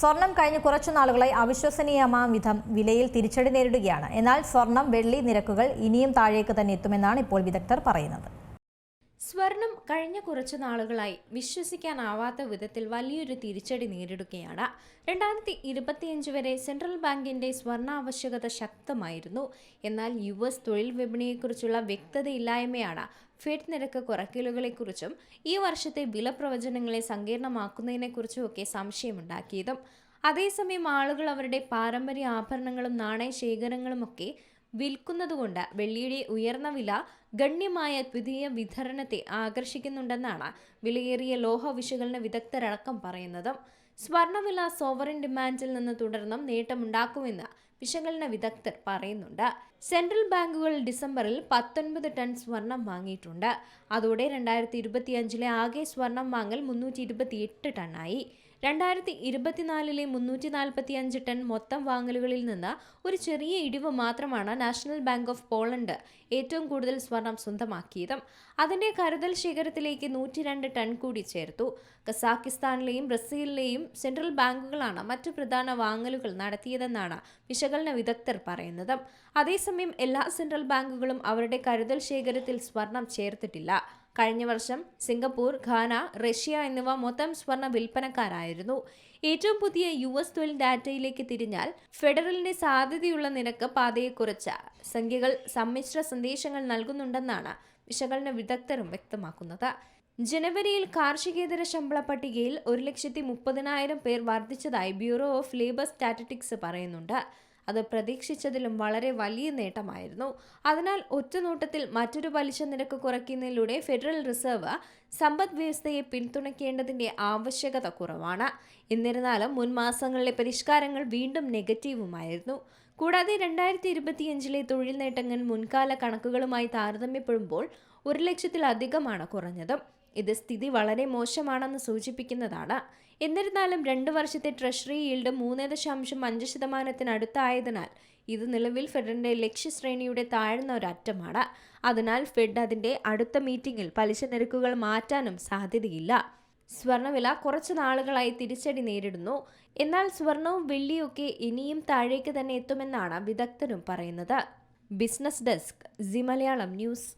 സ്വർണം കഴിഞ്ഞ കുറച്ചു നാളുകളായി അവിശ്വസനീയമാം വിധം വിലയിൽ തിരിച്ചടി നേരിടുകയാണ്. എന്നാൽ സ്വർണം വെള്ളി നിരക്കുകൾ ഇനിയും താഴേക്ക് തന്നെ എത്തുമെന്നാണ് ഇപ്പോൾ വിദഗ്ധർ പറയുന്നത്. സ്വർണം കഴിഞ്ഞ കുറച്ചു നാളുകളായി വിശ്വസിക്കാനാവാത്ത വിധത്തിൽ വലിയൊരു തിരിച്ചടി നേരിടുകയാണ്. രണ്ടായിരത്തി ഇരുപത്തിയഞ്ച് വരെ സെൻട്രൽ ബാങ്കിന്റെ സ്വർണ ആവശ്യകത ശക്തമായിരുന്നു. എന്നാൽ യു എസ് തൊഴിൽ വിപണിയെക്കുറിച്ചുള്ള വ്യക്തതയില്ലായ്മയാണ് ഫെഡ് നിരക്ക് കുറയ്ക്കലുകളെക്കുറിച്ചും ഈ വർഷത്തെ വില പ്രവചനങ്ങളെ സങ്കീർണമാക്കുന്നതിനെക്കുറിച്ചുമൊക്കെ സംശയമുണ്ടാക്കിയതും. അതേസമയം ആളുകൾ അവരുടെ പാരമ്പര്യ ആഭരണങ്ങളും നാണയ ശേഖരങ്ങളുമൊക്കെ വിൽക്കുന്നതുകൊണ്ട് വെള്ളിയുടെ ഉയർന്ന വില ഗണ്യമായ ദ്വിതീയ വിതരണത്തെ ആകർഷിക്കുന്നുണ്ടെന്നാണ് വിലയേറിയ ലോഹ വിശകലന വിദഗ്ധരടക്കം പറയുന്നത്. സ്വർണവില സോവറിൻ ഡിമാൻഡിൽ നിന്ന് തുടർന്നും നേട്ടമുണ്ടാക്കുമെന്ന് വിശകലന വിദഗ്ധർ പറയുന്നുണ്ട്. സെൻട്രൽ ബാങ്കുകൾ ഡിസംബറിൽ പത്തൊൻപത് ടൺ സ്വർണം വാങ്ങിയിട്ടുണ്ട്. അതോടെ രണ്ടായിരത്തി ഇരുപത്തിയഞ്ചിലെ ആകെ സ്വർണം വാങ്ങൽ മുന്നൂറ്റി ഇരുപത്തിയെട്ട് ടണ്ണായി. രണ്ടായിരത്തി ഇരുപത്തിനാലിലെ മുന്നൂറ്റി നാൽപ്പത്തി അഞ്ച് ടൺ മൊത്തം വാങ്ങലുകളിൽ നിന്ന് ഒരു ചെറിയ ഇടിവ് മാത്രമാണ് നാഷണൽ ബാങ്ക് ഓഫ് പോളണ്ട് ഏറ്റവും കൂടുതൽ സ്വർണം സ്വന്തമാക്കിയത്. അതിന്റെ കരുതൽ ശേഖരത്തിലേക്ക് നൂറ്റി രണ്ട് ടൺ കൂടി ചേർത്തു. കസാക്കിസ്ഥാനിലെയും ബ്രസീലിലെയും സെൻട്രൽ ബാങ്കുകളാണ് മറ്റു പ്രധാന വാങ്ങലുകൾ നടത്തിയതെന്നാണ് വിശകലന വിദഗ്ധർ പറയുന്നത്. അതേസമയം എല്ലാ സെൻട്രൽ ബാങ്കുകളും അവരുടെ കരുതൽ ശേഖരത്തിൽ സ്വർണം ചേർത്തിട്ടില്ല. കഴിഞ്ഞ വർഷം സിംഗപ്പൂർ ഘാന റഷ്യ എന്നിവ മൊത്തം സ്വർണ വിൽപ്പനക്കാരായിരുന്നു. ഏറ്റവും പുതിയ യു എസ് തൊഴിൽ ഡാറ്റയിലേക്ക് തിരിഞ്ഞാൽ ഫെഡറലിന്റെ സാധ്യതയുള്ള നിരക്ക് പാതയെ കുറച്ച സംഖ്യകൾ സമ്മിശ്ര സന്ദേശങ്ങൾ നൽകുന്നുണ്ടെന്നാണ് വിശകലന വിദഗ്ധരും വ്യക്തമാക്കുന്നത്. ജനുവരിയിൽ കാർഷികേതര ശമ്പള പട്ടികയിൽ ഒരു ലക്ഷത്തി മുപ്പതിനായിരം പേർ വർദ്ധിച്ചതായി ബ്യൂറോ ഓഫ് ലേബർ സ്റ്റാറ്റിസ്റ്റിക്സ് പറയുന്നുണ്ട്. അത് പ്രതീക്ഷിച്ചതിലും വളരെ വലിയ നേട്ടമായിരുന്നു. അതിനാൽ ഒറ്റനോട്ടത്തിൽ മറ്റൊരു പലിശ നിരക്ക് കുറയ്ക്കുന്നതിലൂടെ ഫെഡറൽ റിസർവ് സമ്പദ് വ്യവസ്ഥയെ പിന്തുണയ്ക്കേണ്ടതിന്റെ ആവശ്യകത കുറവാണ്. എന്നിരുന്നാലും മുൻ മാസങ്ങളിലെ പരിഷ്കാരങ്ങൾ വീണ്ടും നെഗറ്റീവുമായിരുന്നു. കൂടാതെ രണ്ടായിരത്തി ഇരുപത്തിയഞ്ചിലെ തൊഴിൽ നേട്ടങ്ങൾ മുൻകാല കണക്കുകളുമായി താരതമ്യപ്പെടുമ്പോൾ ഒരു ലക്ഷത്തിലധികമാണ് കുറഞ്ഞത്. ഇത് സ്ഥിതി വളരെ മോശമാണെന്ന് സൂചിപ്പിക്കുന്നതാണ്. എന്നിരുന്നാലും രണ്ട് വർഷത്തെ ട്രഷറി ഈൽഡ് മൂന്ന് ദശാംശം അഞ്ച് ശതമാനത്തിനടുത്തായതിനാൽ ഇത് നിലവിൽ ഫെഡിന്റെ ലക്ഷ്യശ്രേണിയുടെ താഴ്ന്ന ഒരറ്റമാണ്. അതിനാൽ ഫെഡ് അതിന്റെ അടുത്ത മീറ്റിംഗിൽ പലിശ നിരക്കുകൾ മാറ്റാനും സാധ്യതയില്ല. സ്വർണവില കുറച്ച് നാളുകളായി തിരിച്ചടി നേരിടുന്നു. എന്നാൽ സ്വർണവും വെള്ളിയൊക്കെ ഇനിയും താഴേക്ക് തന്നെ എത്തുമെന്നാണ് വിദഗ്ധരും പറയുന്നത്. Business desk G Malayalam news.